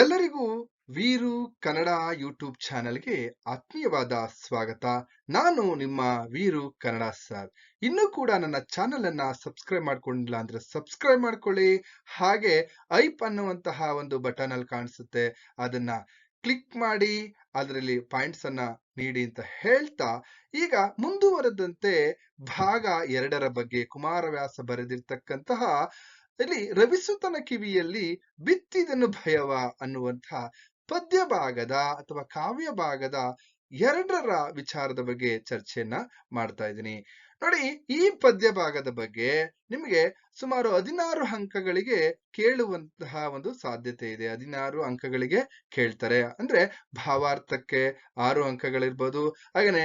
ಎಲ್ಲರಿಗೂ ವೀರು ಕನ್ನಡ ಯೂಟ್ಯೂಬ್ ಚಾನೆಲ್ಗೆ ಆತ್ಮೀಯವಾದ ಸ್ವಾಗತ. ನಾನು ನಿಮ್ಮ ವೀರು ಕನ್ನಡ ಸರ್. ಇನ್ನೂ ಕೂಡ ನನ್ನ ಚಾನೆಲ್ ಅನ್ನ ಸಬ್ಸ್ಕ್ರೈಬ್ ಮಾಡ್ಕೊಂಡಿಲ್ಲ ಅಂದ್ರೆ ಸಬ್ಸ್ಕ್ರೈಬ್ ಮಾಡ್ಕೊಳ್ಳಿ. ಹಾಗೆ ಐಪ್ ಅನ್ನುವಂತಹ ಒಂದು ಬಟನ್ ಅಲ್ಲಿ ಕಾಣಿಸುತ್ತೆ. ಅದನ್ನ ಕ್ಲಿಕ್ ಮಾಡಿ, ಅದರಲ್ಲಿ ಪಾಯಿಂಟ್ಸ್ ಅನ್ನ ನೀಡಿ ಅಂತ ಹೇಳ್ತಾ, ಈಗ ಮುಂದುವರೆದಂತೆ ಭಾಗ ಎರಡರ ಬಗ್ಗೆ ಕುಮಾರವ್ಯಾಸ ಬರೆದಿರ್ತಕ್ಕಂತಹ ಇಲ್ಲಿ ರವಿಸುತನ ಕಿವಿಯಲ್ಲಿ ಬಿತ್ತಿದನು ಭಯವ ಅನ್ನುವಂತಹ ಪದ್ಯ ಭಾಗದ ಅಥವಾ ಕಾವ್ಯ ಭಾಗದ ಎರಡರ ವಿಚಾರದ ಬಗ್ಗೆ ಚರ್ಚೆಯನ್ನ ಮಾಡ್ತಾ ಇದ್ದೀನಿ. ನೋಡಿ, ಈ ಪದ್ಯ ಭಾಗದ ಬಗ್ಗೆ ನಿಮಗೆ ಸುಮಾರು ಹದಿನಾರು ಅಂಕಗಳಿಗೆ ಕೇಳುವಂತಹ ಒಂದು ಸಾಧ್ಯತೆ ಇದೆ. ಹದಿನಾರು ಅಂಕಗಳಿಗೆ ಕೇಳ್ತಾರೆ. ಅಂದ್ರೆ ಭಾವಾರ್ಥಕ್ಕೆ ಆರು ಅಂಕಗಳಿರ್ಬೋದು. ಹಾಗೇನೆ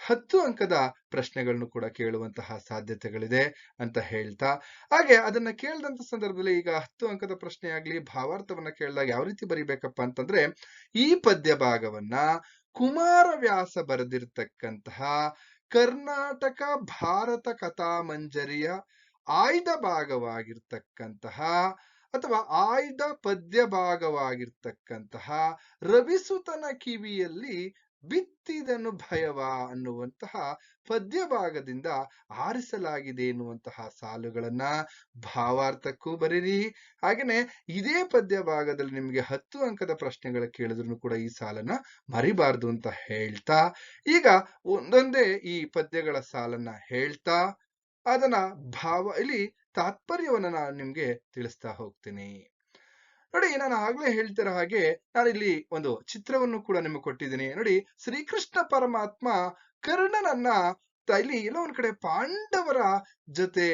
ಹತ್ತು ಅಂಕದ ಪ್ರಶ್ನೆಗಳನ್ನು ಕೂಡ ಕೇಳುವಂತಹ ಸಾಧ್ಯತೆಗಳಿದೆ ಅಂತ ಹೇಳ್ತಾ, ಹಾಗೆ ಅದನ್ನ ಕೇಳಿದಂತ ಸಂದರ್ಭದಲ್ಲಿ ಈಗ ಹತ್ತು ಅಂಕದ ಪ್ರಶ್ನೆ ಆಗ್ಲಿ ಭಾವಾರ್ಥವನ್ನ ಕೇಳಿದಾಗ ಯಾವ ರೀತಿ ಬರಿಬೇಕಪ್ಪ ಅಂತಂದ್ರೆ, ಈ ಪದ್ಯ ಭಾಗವನ್ನ ಕುಮಾರವ್ಯಾಸ ಬರೆದಿರ್ತಕ್ಕಂತಹ ಕರ್ನಾಟಕ ಭಾರತ ಕಥಾ ಮಂಜರಿಯ ಆಯ್ದ ಭಾಗವಾಗಿರ್ತಕ್ಕಂತಹ ಅಥವಾ ಆಯ್ದ ಪದ್ಯ ಭಾಗವಾಗಿರ್ತಕ್ಕಂತಹ ರವಿಸುತನ ಕಿವಿಯಲ್ಲಿ ಬಿತ್ತಿದನು ಭಯವ ಅನ್ನುವಂತಹ ಪದ್ಯ ಭಾಗದಿಂದ ಆರಿಸಲಾಗಿದೆ ಎನ್ನುವಂತಹ ಸಾಲುಗಳನ್ನ ಭಾವಾರ್ಥಕ್ಕೂ ಬರೀರಿ. ಹಾಗೇನೆ ಇದೇ ಪದ್ಯ ಭಾಗದಲ್ಲಿ ನಿಮಗೆ ಹತ್ತು ಅಂಕದ ಪ್ರಶ್ನೆಗಳ ಕೇಳಿದ್ರು ಕೂಡ ಈ ಸಾಲನ್ನ ಮರಿಬಾರ್ದು ಅಂತ ಹೇಳ್ತಾ, ಈಗ ಒಂದೊಂದೇ ಈ ಪದ್ಯಗಳ ಸಾಲನ್ನ ಹೇಳ್ತಾ, ಅದನ್ನ ಭಾವ, ಇಲ್ಲಿ ತಾತ್ಪರ್ಯವನ್ನ ನಾನು ನಿಮ್ಗೆ ತಿಳಿಸ್ತಾ ಹೋಗ್ತೀನಿ. ನೋಡಿ, ನಾನು ಆಗ್ಲೇ ಹೇಳ್ತಿರೋ ಹಾಗೆ ನಾನಿಲ್ಲಿ ಒಂದು ಚಿತ್ರವನ್ನು ಕೂಡ ನಿಮಗೆ ಕೊಟ್ಟಿದ್ದೀನಿ. ನೋಡಿ, ಶ್ರೀಕೃಷ್ಣ ಪರಮಾತ್ಮ ಕರ್ಣನನ್ನ ಇಲ್ಲಿ ಎಲ್ಲೋ ಒಂದ್ ಕಡೆ ಪಾಂಡವರ ಜೊತೆ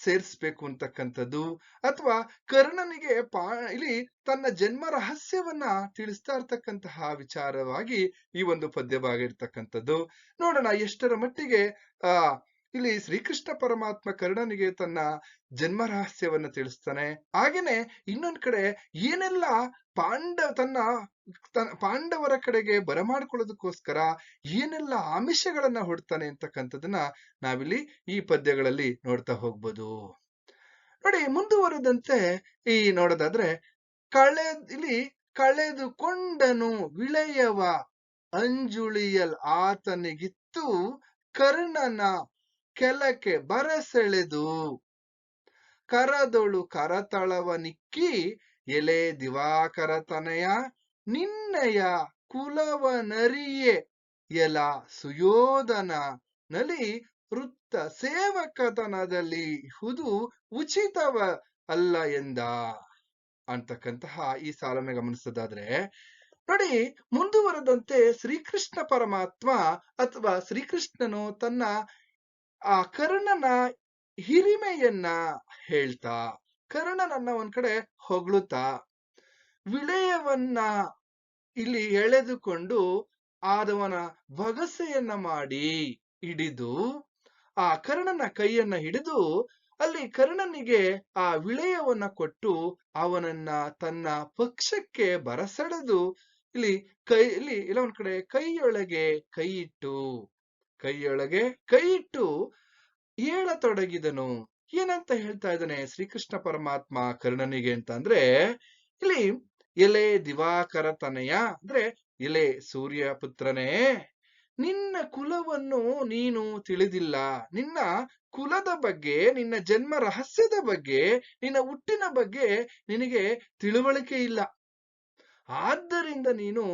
ಸೇರಿಸ್ಬೇಕು ಅಂತಕ್ಕಂಥದ್ದು. ಅಥವಾ ಕರ್ಣನಿಗೆ ಪಾ, ಇಲ್ಲಿ ತನ್ನ ಜನ್ಮ ರಹಸ್ಯವನ್ನ ತಿಳಿಸ್ತಾ ಇರ್ತಕ್ಕಂತಹ ವಿಚಾರವಾಗಿ ಈ ಒಂದು ಪದ್ಯವಾಗಿರ್ತಕ್ಕಂಥದ್ದು. ನೋಡೋಣ, ಎಷ್ಟರ ಮಟ್ಟಿಗೆ, ಆ ಇಲ್ಲಿ ಶ್ರೀಕೃಷ್ಣ ಪರಮಾತ್ಮ ಕರ್ಣನಿಗೆ ತನ್ನ ಜನ್ಮ ರಹಸ್ಯವನ್ನ ತಿಳಿಸ್ತಾನೆ. ಹಾಗೇನೆ ಇನ್ನೊಂದ್ ಕಡೆ ಏನೆಲ್ಲ ಪಾಂಡವ ತನ್ನ ಪಾಂಡವರ ಕಡೆಗೆ ಬರಮಾಡ್ಕೊಳ್ಳೋದಕ್ಕೋಸ್ಕರ ಏನೆಲ್ಲ ಆಮಿಷಗಳನ್ನ ಹೊಡ್ತಾನೆ ಅಂತಕ್ಕಂಥದ್ದನ್ನ ನಾವಿಲ್ಲಿ ಈ ಪದ್ಯಗಳಲ್ಲಿ ನೋಡ್ತಾ ಹೋಗ್ಬೋದು. ನೋಡಿ, ಮುಂದುವರೆದಂತೆ ಈ ನೋಡೋದಾದ್ರೆ ಕಳೆ ಇಲ್ಲಿ ಕಳೆದುಕೊಂಡನು ವಿಳೆಯವ ಅಂಜುಳಿಯಲ್ ಆತನಿಗಿತ್ತು ಕರ್ಣನ ಕೆಲಕ್ಕೆ ಬರಸೆಳೆದು ಕರದೊಳು ಕರತಳವ ನಿಕ್ಕಿ, ಎಲೆ ದಿವಾಕರತನಯ ನಿನ್ನಯ ಕುಲವ ನರಿಯೆ ಎಲ ಸುಯೋಧನ ನಲಿ ವೃತ್ತ ಸೇವಕತನದಲ್ಲಿ ಹುದು ಉಚಿತವ ಅಲ್ಲ ಎಂದ. ಅಂತಕ್ಕಂತಹ ಈ ಸಾಲನ್ನ ಗಮನಿಸೋದಾದ್ರೆ, ನೋಡಿ ಮುಂದುವರೆದಂತೆ ಶ್ರೀಕೃಷ್ಣ ಪರಮಾತ್ಮ ಅಥವಾ ಶ್ರೀಕೃಷ್ಣನು ತನ್ನ ಆ ಕರ್ಣನ ಹಿರಿಮೆಯನ್ನ ಹೇಳ್ತಾ, ಕರ್ಣನನ್ನ ಒಂದ್ ಕಡೆ ಹೊಗಳುತ್ತಾ, ವಿಳಯವನ್ನ ಇಲ್ಲಿ ಎಳೆದುಕೊಂಡು ಆದವನ ಬಗಸೆಯನ್ನ ಮಾಡಿ ಹಿಡಿದು, ಆ ಕರ್ಣನ ಕೈಯನ್ನ ಹಿಡಿದು ಅಲ್ಲಿ ಕರ್ಣನಿಗೆ ಆ ವಿಳಯವನ್ನ ಕೊಟ್ಟು ಅವನನ್ನ ತನ್ನ ಪಕ್ಷಕ್ಕೆ ಬರಸೆಳೆದು ಇಲ್ಲಿ ಕೈ, ಇಲ್ಲಿ, ಇಲ್ಲ ಒಂದ್ ಕಡೆ ಕೈಯೊಳಗೆ ಕೈ ಇಟ್ಟು ಕೈಯೊಳಗೆ ಕೈ ಇಟ್ಟು ಏಳತೊಡಗಿದನು ಏನಂತ ಹೇಳ್ತಾ ಇದ್ದಾನೆ ಶ್ರೀಕೃಷ್ಣ ಪರಮಾತ್ಮ ಕರ್ಣನಿಗೆ ಅಂತ ಅಂದ್ರೆ ಇಲ್ಲಿ ಎಲೆ ದಿವಾಕರ ತನೆಯ, ಅಂದ್ರೆ ಎಲೆ ಸೂರ್ಯ ಪುತ್ರನೇ, ನಿನ್ನ ಕುಲವನ್ನು ನೀನು ತಿಳಿದಿಲ್ಲ. ನಿನ್ನ ಕುಲದ ಬಗ್ಗೆ, ನಿನ್ನ ಜನ್ಮ ರಹಸ್ಯದ ಬಗ್ಗೆ, ನಿನ್ನ ಹುಟ್ಟಿನ ಬಗ್ಗೆ ನಿನಗೆ ತಿಳುವಳಿಕೆ ಇಲ್ಲ. ಆದ್ದರಿಂದ ನೀನು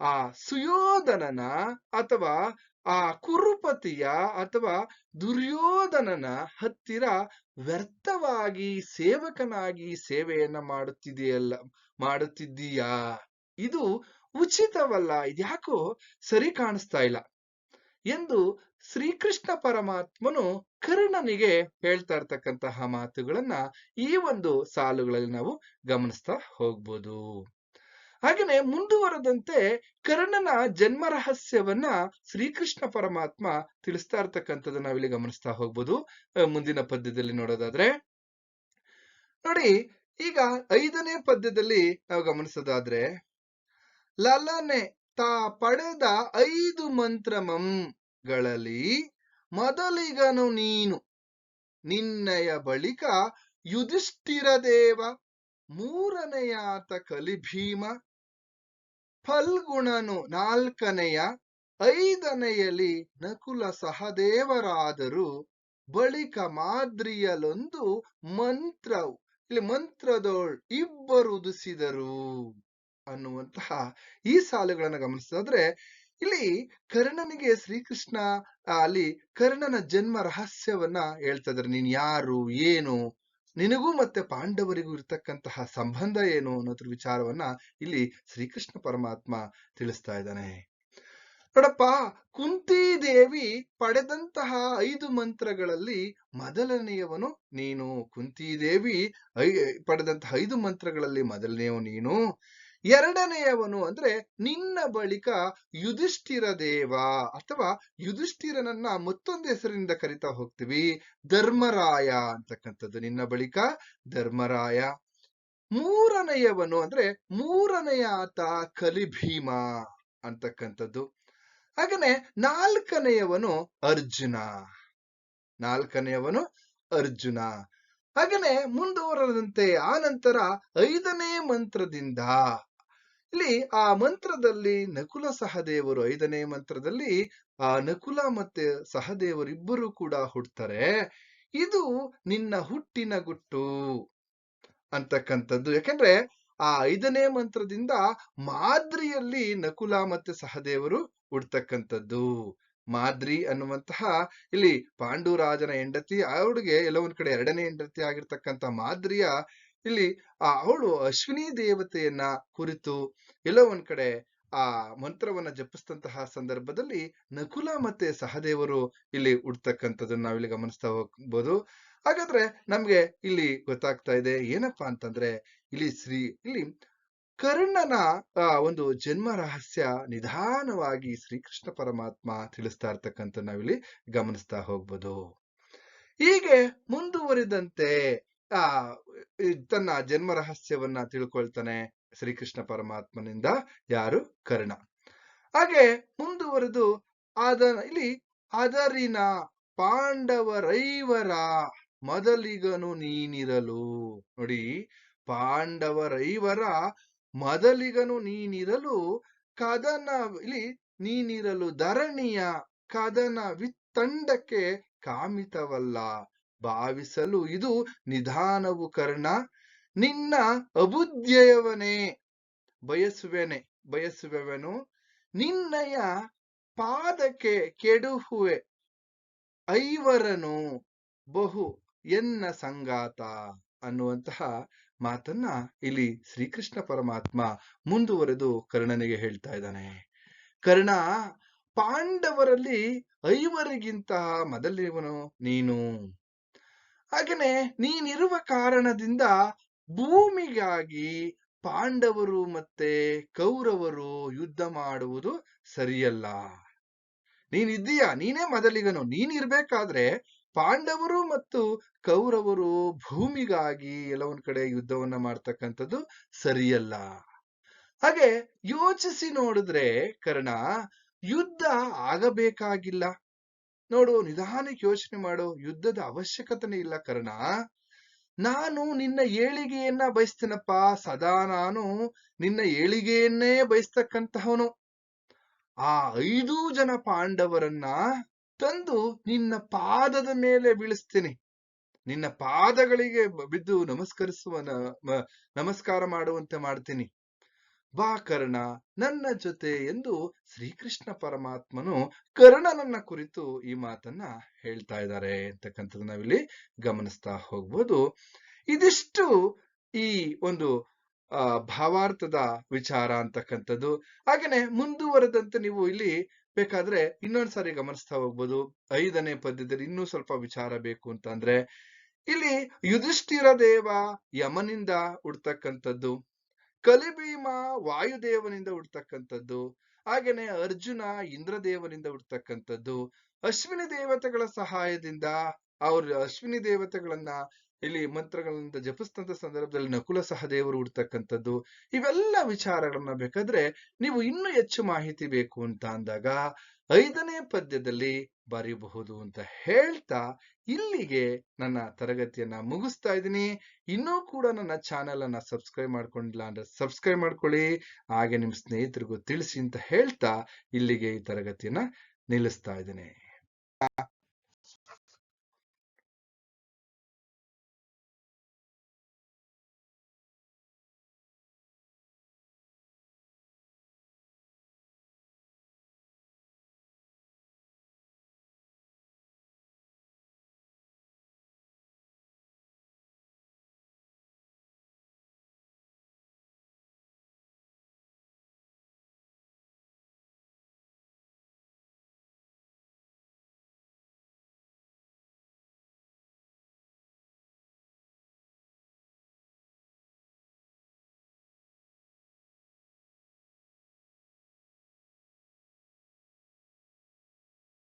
ಆ ಸುಯೋಧನನ ಅಥವಾ ಆ ಕುರುಪತಿಯ ಅಥವಾ ದುರ್ಯೋಧನನ ಹತ್ತಿರ ವ್ಯರ್ಥವಾಗಿ ಸೇವಕನಾಗಿ ಸೇವೆಯನ್ನ ಮಾಡುತ್ತಿದೆಯಲ್ಲ, ಮಾಡುತ್ತಿದ್ದೀಯಾ? ಇದು ಉಚಿತವಲ್ಲ, ಇದ್ಯಾಕೋ ಸರಿ ಕಾಣಿಸ್ತಾ ಇಲ್ಲ ಎಂದು ಶ್ರೀಕೃಷ್ಣ ಪರಮಾತ್ಮನು ಕರ್ಣನಿಗೆ ಹೇಳ್ತಾ ಇರ್ತಕ್ಕಂತಹ ಮಾತುಗಳನ್ನ ಈ ಒಂದು ಸಾಲುಗಳಲ್ಲಿ ನಾವು ಗಮನಿಸ್ತಾ ಹೋಗ್ಬೋದು. ಹಾಗೇನೆ ಮುಂದುವರೆದಂತೆ ಕರ್ಣನ ಜನ್ಮ ರಹಸ್ಯವನ್ನ ಶ್ರೀಕೃಷ್ಣ ಪರಮಾತ್ಮ ತಿಳಿಸ್ತಾ ಇರ್ತಕ್ಕಂಥದ್ದು ನಾವಿಲ್ಲಿ ಗಮನಿಸ್ತಾ ಹೋಗ್ಬೋದು. ಮುಂದಿನ ಪದ್ಯದಲ್ಲಿ ನೋಡೋದಾದ್ರೆ, ನೋಡಿ, ಈಗ ಐದನೇ ಪದ್ಯದಲ್ಲಿ ನಾವು ಗಮನಿಸೋದಾದ್ರೆ, ಲಲನೆ ತಾ ಪಡೆದ ಐದು ಮಂತ್ರಮಂಗಳಲ್ಲಿ ಮೊದಲಿಗನು ನೀನು, ನಿನ್ನಯ ಬಳಿಕ ಯುಧಿಷ್ಠಿರ ದೇವ ಮೂರನೆಯಾತ ಕಲಿಭೀಮ ಫಲ್ಗುಣನು ನಾಲ್ಕನೆಯ, ಐದನೆಯಲ್ಲಿ ನಕುಲ ಸಹದೇವರಾದರು, ಬಳಿಕ ಮಾದ್ರಿಯಲೊಂದು ಮಂತ್ರವು, ಇಲ್ಲಿ ಮಂತ್ರದೋಳ್ ಇಬ್ಬರು ಉದಿಸಿದರು ಅನ್ನುವಂತಹ ಈ ಸಾಲುಗಳನ್ನು ಗಮನಿಸಿದ್ರೆ, ಇಲ್ಲಿ ಕರ್ಣನಿಗೆ ಶ್ರೀಕೃಷ್ಣ, ಅಲ್ಲಿ ಕರ್ಣನ ಜನ್ಮ ರಹಸ್ಯವನ್ನ ಹೇಳ್ತಾ ಇದ್ದಾರೆ. ನೀನ್ ಯಾರು, ಏನು? ನಿನಗೂ ಮತ್ತೆ ಪಾಂಡವರಿಗೂ ಇರತಕ್ಕಂತಹ ಸಂಬಂಧ ಏನು ಅನ್ನೋದ್ರ ವಿಚಾರವನ್ನ ಇಲ್ಲಿ ಶ್ರೀಕೃಷ್ಣ ಪರಮಾತ್ಮ ತಿಳಿಸ್ತಾ ಇದ್ದಾನೆ. ನೋಡಪ್ಪ ಕುಂತಿದೇವಿ ಪಡೆದಂತಹ ಐದು ಮಂತ್ರಗಳಲ್ಲಿ ಮೊದಲನೆಯವನು ನೀನು. ಕುಂತಿದೇವಿ ಐ, ಪಡೆದಂತಹ ಐದು ಮಂತ್ರಗಳಲ್ಲಿ ಮೊದಲನೆಯವನು ನೀನು. ಎರಡನೆಯವನು ಅಂದ್ರೆ ನಿನ್ನ ಬಳಿಕ ಯುಧಿಷ್ಠಿರ ದೇವ ಅಥವಾ ಯುಧಿಷ್ಠಿರನನ್ನ ಮತ್ತೊಂದು ಹೆಸರಿನಿಂದ ಕರಿತಾ ಹೋಗ್ತೀವಿ, ಧರ್ಮರಾಯ ಅಂತಕ್ಕಂಥದ್ದು. ನಿನ್ನ ಬಳಿಕ ಧರ್ಮರಾಯ. ಮೂರನೆಯವನು ಅಂದ್ರೆ ಮೂರನೆಯ ಆತ ಕಲಿಭೀಮ ಅಂತಕ್ಕಂಥದ್ದು. ಹಾಗನೆ ನಾಲ್ಕನೆಯವನು ಅರ್ಜುನ. ನಾಲ್ಕನೆಯವನು ಅರ್ಜುನ. ಹಾಗನೆ ಮುಂದುವರದಂತೆ ಆ ನಂತರ ಐದನೇ ಮಂತ್ರದಿಂದ ಇಲ್ಲಿ ಆ ಮಂತ್ರದಲ್ಲಿ ನಕುಲ ಸಹದೇವರು ಐದನೇ ಮಂತ್ರದಲ್ಲಿ ಆ ನಕುಲ ಮತ್ತೆ ಸಹದೇವರಿಬ್ಬರು ಕೂಡ ಹುಡ್ತಾರೆ ಇದು ನಿನ್ನ ಹುಟ್ಟಿನ ಗುಟ್ಟು ಅಂತಕ್ಕಂಥದ್ದು. ಯಾಕೆಂದ್ರೆ ಆ ಐದನೇ ಮಂತ್ರದಿಂದ ಮಾದ್ರಿಯಲ್ಲಿ ನಕುಲ ಮತ್ತೆ ಸಹದೇವರು ಹುಡ್ತಕ್ಕಂಥದ್ದು. ಮಾದ್ರಿ ಅನ್ನುವಂತಹ ಇಲ್ಲಿ ಪಾಂಡುರಾಜನ ಹೆಂಡತಿ ಅವಳಿಗೆ ಎಲ್ಲ ಒಂದ್ ಕಡೆ ಎರಡನೇ ಹೆಂಡತಿ ಆಗಿರ್ತಕ್ಕಂಥ ಮಾದ್ರಿಯ ಇಲ್ಲಿ ಆ ಅವಳು ಅಶ್ವಿನಿ ದೇವತೆಯನ್ನ ಕುರಿತು ಎಲ್ಲೋ ಒಂದ್ ಕಡೆ ಆ ಮಂತ್ರವನ್ನ ಜಪಿಸಿದಂತಹ ಸಂದರ್ಭದಲ್ಲಿ ನಕುಲ ಮತ್ತೆ ಸಹದೇವರು ಇಲ್ಲಿ ಉಡ್ತಕ್ಕಂಥದ್ದನ್ನ ನಾವಿಲ್ಲಿ ಗಮನಿಸ್ತಾ ಹೋಗ್ಬೋದು. ಹಾಗಾದ್ರೆ ನಮ್ಗೆ ಇಲ್ಲಿ ಗೊತ್ತಾಗ್ತಾ ಇದೆ ಏನಪ್ಪಾ ಅಂತಂದ್ರೆ ಇಲ್ಲಿ ಶ್ರೀ ಇಲ್ಲಿ ಕರ್ಣನ ಒಂದು ಜನ್ಮ ರಹಸ್ಯ ನಿಧಾನವಾಗಿ ಶ್ರೀಕೃಷ್ಣ ಪರಮಾತ್ಮ ತಿಳಿಸ್ತಾ ಇರ್ತಕ್ಕಂಥ ನಾವಿಲ್ಲಿ ಗಮನಿಸ್ತಾ ಹೋಗ್ಬೋದು. ಹೀಗೆ ಮುಂದುವರಿದಂತೆ ಆ ತನ್ನ ಜನ್ಮ ರಹಸ್ಯವನ್ನ ತಿಳ್ಕೊಳ್ತಾನೆ ಶ್ರೀಕೃಷ್ಣ ಪರಮಾತ್ಮನಿಂದ, ಯಾರು? ಕರ್ಣ. ಹಾಗೆ ಮುಂದುವರೆದು ಆದ, ಇಲ್ಲಿ ಅದರಿನ ಪಾಂಡವರೈವರ ಮೊದಲಿಗನು ನೀನಿರಲು. ನೋಡಿ, ಪಾಂಡವರೈವರ ಮೊದಲಿಗನು ನೀನಿರಲು, ಕದನ, ಇಲ್ಲಿ ನೀನಿರಲು ಧರಣಿಯ ಕದನ ವಿತ್ತಂಡಕ್ಕೆ ಕಾಮಿತವಲ್ಲ. ಭಾವಿಸಲು ಇದು ನಿಧಾನವು ಕರ್ಣ. ನಿನ್ನ ಅಬುದ್ಧಯವನೇ ಬಯಸುವೆನೆ, ಬಯಸುವವನು. ನಿನ್ನಯ ಪಾದಕ್ಕೆ ಕೆಡುಹುವೆ, ಐವರನು ಬಹು ಎನ್ನ ಸಂಗಾತ ಅನ್ನುವಂತಹ ಮಾತನ್ನ ಇಲ್ಲಿ ಶ್ರೀಕೃಷ್ಣ ಪರಮಾತ್ಮ ಮುಂದುವರೆದು ಕರ್ಣನಿಗೆ ಹೇಳ್ತಾ ಇದ್ದಾನೆ. ಕರ್ಣ, ಪಾಂಡವರಲ್ಲಿ ಐವರಿಗಿಂತ ಮೊದಲಿವನು ನೀನು. ಹಾಗೇನೆ ನೀನಿರುವ ಕಾರಣದಿಂದ ಭೂಮಿಗಾಗಿ ಪಾಂಡವರು ಮತ್ತೆ ಕೌರವರು ಯುದ್ಧ ಮಾಡುವುದು ಸರಿಯಲ್ಲ. ನೀನಿದ್ದೀಯ? ನೀನೇ ಮೊದಲಿಗನು. ನೀನಿರ್ಬೇಕಾದ್ರೆ ಪಾಂಡವರು ಮತ್ತು ಕೌರವರು ಭೂಮಿಗಾಗಿ ಎಲ್ಲ ಕಡೆ ಯುದ್ಧವನ್ನ ಮಾಡ್ತಕ್ಕಂಥದ್ದು ಸರಿಯಲ್ಲ. ಹಾಗೆ ಯೋಚಿಸಿ ನೋಡಿದ್ರೆ ಕರ್ಣ, ಯುದ್ಧ ಆಗಬೇಕಾಗಿಲ್ಲ. ನೋಡು, ನಿಧಾನಕ್ಕೆ ಯೋಚನೆ ಮಾಡು. ಯುದ್ಧದ ಅವಶ್ಯಕತೆನೇ ಇಲ್ಲ ಕರ್ಣ. ನಾನು ನಿನ್ನ ಏಳಿಗೆಯನ್ನ ಬಯಸ್ತೇನಪ್ಪ. ಸದಾ ನಾನು ನಿನ್ನ ಏಳಿಗೆಯನ್ನೇ ಬಯಸ್ತಕ್ಕಂತಹವನು. ಆ ಐದು ಜನ ಪಾಂಡವರನ್ನ ತಂದು ನಿನ್ನ ಪಾದದ ಮೇಲೆ ಬೀಳಿಸ್ತೀನಿ. ನಿನ್ನ ಪಾದಗಳಿಗೆ ಬಿದ್ದು ನಮಸ್ಕರಿಸುವ ನಮಸ್ಕಾರ ಮಾಡುವಂತೆ ಮಾಡ್ತೀನಿ. ಬಾ ಕರ್ಣ, ನನ್ನ ಜೊತೆ ಎಂದು ಶ್ರೀಕೃಷ್ಣ ಪರಮಾತ್ಮನು ಕರ್ಣನನ್ನ ಕುರಿತು ಈ ಮಾತನ್ನ ಹೇಳ್ತಾ ಇದ್ದಾರೆ ಅಂತಕ್ಕಂಥದ್ದು ನಾವಿಲ್ಲಿ ಗಮನಿಸ್ತಾ ಹೋಗ್ಬೋದು. ಇದಿಷ್ಟು ಈ ಒಂದು ಭಾವಾರ್ಥದ ವಿಚಾರ ಅಂತಕ್ಕಂಥದ್ದು. ಹಾಗೇನೆ ಮುಂದುವರೆದಂತೆ ನೀವು ಇಲ್ಲಿ ಬೇಕಾದ್ರೆ ಇನ್ನೊಂದ್ಸಾರಿ ಗಮನಿಸ್ತಾ ಹೋಗ್ಬೋದು. ಐದನೇ ಪದ್ಯದಲ್ಲಿ ಇನ್ನೂ ಸ್ವಲ್ಪ ವಿಚಾರ ಬೇಕು ಅಂತಂದ್ರೆ, ಇಲ್ಲಿ ಯುಧಿಷ್ಠಿರ ದೇವ ಯಮನಿಂದ ಉಡ್ತಕ್ಕಂಥದ್ದು ಕಲಿಭೀಮ ವಾಯುದೇವನಿಂದ ಹುಡ್ತಕ್ಕಂಥದ್ದು ಹಾಗೇನೆ ಅರ್ಜುನ ಇಂದ್ರದೇವನಿಂದ ಹುಡ್ತಕ್ಕಂಥದ್ದು ಅಶ್ವಿನಿ ದೇವತೆಗಳ ಸಹಾಯದಿಂದ ಅವ್ರ ಅಶ್ವಿನಿ ದೇವತೆಗಳನ್ನ ಇಲ್ಲಿ ಮಂತ್ರಗಳಿಂದ ಜಪಿಸ್ತಂತ ಸಂದರ್ಭದಲ್ಲಿ ನಕುಲ ಸಹದೇವರು ಹುಡ್ತಕ್ಕಂಥದ್ದು, ಇವೆಲ್ಲ ವಿಚಾರಗಳನ್ನ ಬೇಕಾದ್ರೆ ನೀವು ಇನ್ನೂ ಹೆಚ್ಚು ಮಾಹಿತಿ ಬೇಕು ಅಂತ ಅಂದಾಗ ಐದನೇ ಪದ್ಯದಲ್ಲಿ ಬರೆಯಬಹುದು ಅಂತ ಹೇಳ್ತಾ ಇಲ್ಲಿಗೆ ನನ್ನ ತರಗತಿಯನ್ನ ಮುಗಿಸ್ತಾ ಇದ್ದೀನಿ. ಇನ್ನೂ ಕೂಡ ನನ್ನ ಚಾನೆಲ್ ಅನ್ನ ಸಬ್ಸ್ಕ್ರೈಬ್ ಮಾಡ್ಕೊಂಡಿಲ್ಲ ಅಂದ್ರೆ ಸಬ್ಸ್ಕ್ರೈಬ್ ಮಾಡ್ಕೊಳ್ಳಿ. ಹಾಗೆ ನಿಮ್ ಸ್ನೇಹಿತರಿಗೂ ತಿಳಿಸಿ ಅಂತ ಹೇಳ್ತಾ ಇಲ್ಲಿಗೆ ಈ ತರಗತಿಯನ್ನ ನಿಲ್ಲಿಸ್ತಾ ಇದ್ದೀನಿ.